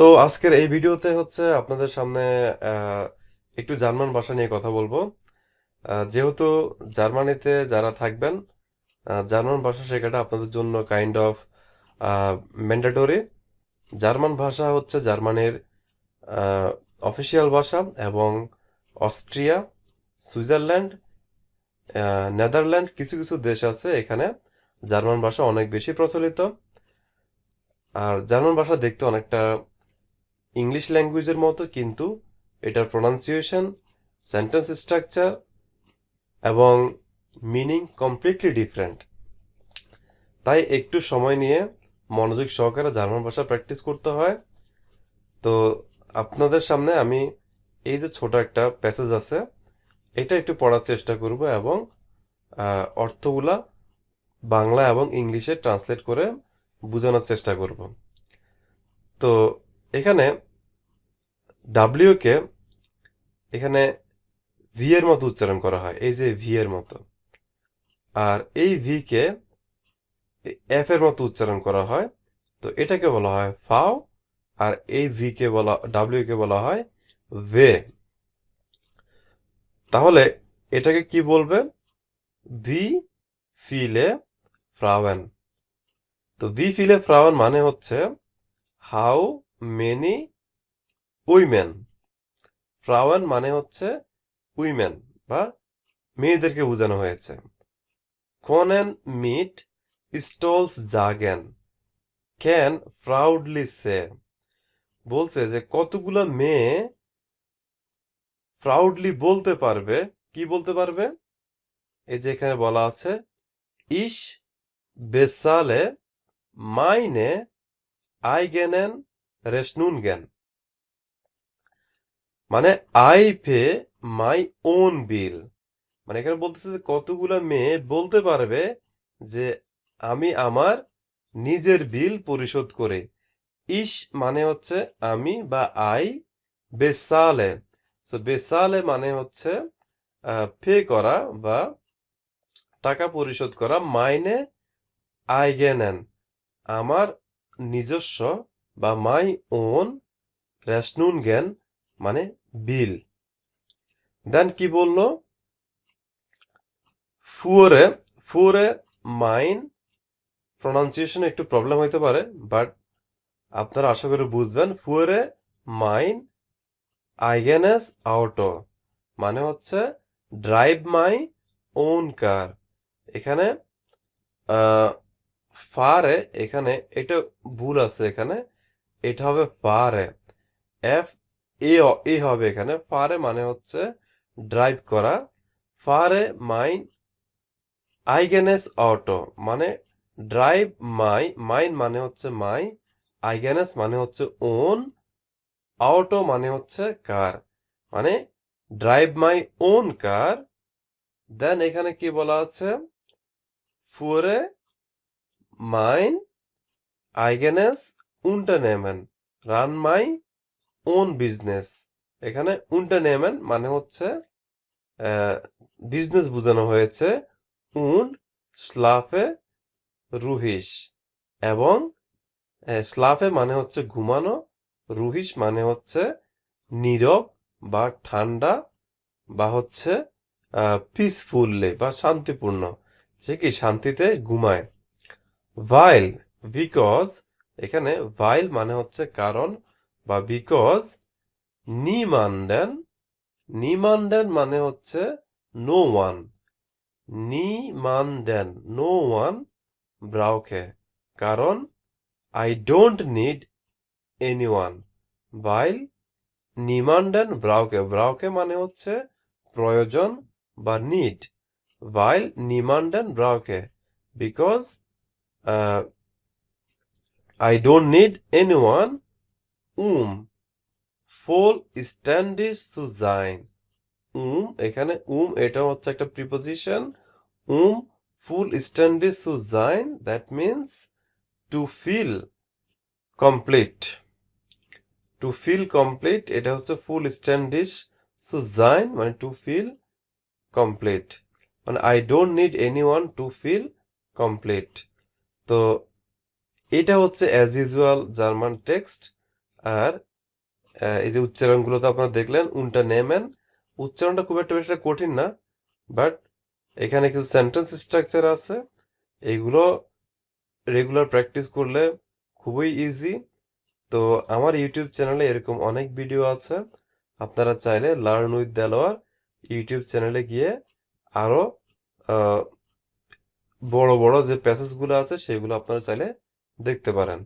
তো আজকের এই ভিডিওতে হচ্ছে আপনাদের সামনে একটু জার্মান ভাষা নিয়ে কথা বলব। যেহেতু জার্মানিতে যারা থাকবেন জার্মান ভাষা শেখাটা আপনাদের জন্য কাইন্ড অফ ম্যান্ডেটরি জার্মান ভাষা হচ্ছে জার্মানির অফিসিয়াল ভাষা এবং অস্ট্রিয়া, সুইজারল্যান্ড নেদারল্যান্ড কিছু কিছু দেশ আছে এখানে জার্মান ভাষা অনেক বেশি প্রচলিত। আর জার্মান ভাষা দেখতে অনেকটা ইংলিশ ল্যাঙ্গুয়েজের মতো কিন্তু এটার প্রোনাউন্সিয়েশন সেন্টেন্স স্ট্রাকচার এবং মিনিং কমপ্লিটলি ডিফারেন্ট তাই একটু সময় নিয়ে মনোযোগ সহকারে জার্মান ভাষা প্র্যাকটিস করতে হয়। তো আপনাদের সামনে আমি এই যে ছোট একটা প্যাসেজ আছে, এটা একটু পড়ার চেষ্টা করব এবং অর্থগুলা বাংলা এবং ইংলিশে ট্রান্সলেট করে বোঝানোর চেষ্টা করব। তো এখানে ডাব্লিউ কে এখানে ভি এর মতো উচ্চারণ করা হয়, এই যে ভি এর মতো। আর এই ভি কে এফ এর মতো উচ্চারণ করা হয়, তো এটাকে বলা হয় ফাও, আর এই ভি কে বলা ডাব্লিউ কে বলা হয় ভে তাহলে এটাকে কি বলবে? ভি ফিলে ফ্রাওয়েন। তো ভি ফিলে ফ্রাওয়েন মানে হচ্ছে হাউ মেনি উইমেন ফ্রাওয়েন মানে হচ্ছে উইমেন বা মেয়েদেরকে বোঝানো হয়েছে। কোনেন মিট স্টলস জাগেন। ক্যান প্রাউডলি সে বলছে যে কতগুলো মেয়ে প্রাউডলি বলতে পারবে। কি বলতে পারবে? এই যে এখানে বলা আছে ইস বেসালে মাইনে আই আইগেনেন রেশনুনগেন মানে I pay my own bill মানে এখানে বলতেছে যে কতগুলো মেয়ে বলতে পারবে যে আমি আমার নিজের বিল পরিশোধ করে। ইস মানে হচ্ছে আমি বা আই বেসালে। সো বেসালে মানে হচ্ছে পে করা বা টাকা পরিশোধ করা মাইনে আই আইগেনেন আমার নিজস্ব বা মাই ওন রেশনুন জ্ঞান মানে বিল। দেন কি বলল? ফুয়ারে ফুয়ারে মাইন প্রনাউন্সিয়েশন একটু প্রবলেম হইতে পারে, বাট আপনারা আশা করি বুঝবেন, ফুয়ারে মাইন আইগেনেস আউটো মানে হচ্ছে ড্রাইভ মাই ওন কার। এখানে ফারে এখানে এটা ভুল আছে এখানে এটা হবে ফারে এফ এ এ হবে এখানে। ফারে মানে হচ্ছে ড্রাইভ করা। ফারে মাইন আইগেনেস অটো মানে ড্রাইভ মাই মাইন মানে হচ্ছে মাই আইগেনেস মানে হচ্ছে ওন অটো মানে হচ্ছে কার মানে ড্রাইভ মাই ওন কার দেন এখানে কি বলা আছে? ফুরে মাইন আইগেনেস উন্টারনেমেন রান মাই ওন বিজনেস এখানে উন্টারনেমেন মানে হচ্ছে বিজনেস বোঝানো হয়েছে উন স্লাফে রুহিস এবং স্লাফে মানে হচ্ছে ঘুমানো রুহিস মানে হচ্ছে নীরব বা ঠান্ডা বা হচ্ছে পিসফুললি বা শান্তিপূর্ণ। সে কি শান্তিতে ঘুমায়? ভাইল বিকজ এখানে ভাইল মানে হচ্ছে কারণ বা বিকজ নিমান্ডেন নিমান্ডেন মানে হচ্ছে নো ওয়ান নিমান্ডেন নো ওয়ান ব্রাউকে। কারণ I don't need any one ভাইল নিমান্ডেন ব্রাউকে। ব্রাউকে মানে হচ্ছে প্রয়োজন বা নিড ভাইল নিমান্ডেন ব্রাউকে। Because I don't need anyone um ফুল স্ট্যান্ডিস টু জাইন উম এখানে উম এটা হচ্ছে একটা প্রিপোজিশন উম ফুল স্ট্যান্ডিস টু Zain that means to fill complete to fill complete এটা হচ্ছে ফুল স্ট্যান্ডিস টু জাইন মানে টু ফিল কমপ্লিট মানে I don't need anyone to feel complete তো এটা হচ্ছে অ্যাজ ইউজুয়াল জার্মান টেক্সট আর এই যে উচ্চারণগুলো তো আপনারা দেখলেন উনটা নেমেন উচ্চারণটা খুব একটা বেশি কঠিন না বাট এখানে কিছু সেন্টেন্স স্ট্রাকচার আছে। এইগুলো রেগুলার প্র্যাকটিস করলে খুবই ইজি তো আমার ইউটিউব চ্যানেলে এরকম অনেক ভিডিও আছে। আপনারা চাইলে লার্ন উইথ দেলোয়ার ইউটিউব চ্যানেলে গিয়ে আরও বড় বড় যে প্যাসেজগুলো আছে, সেগুলো আপনারা চাইলে দেখতে পারেন।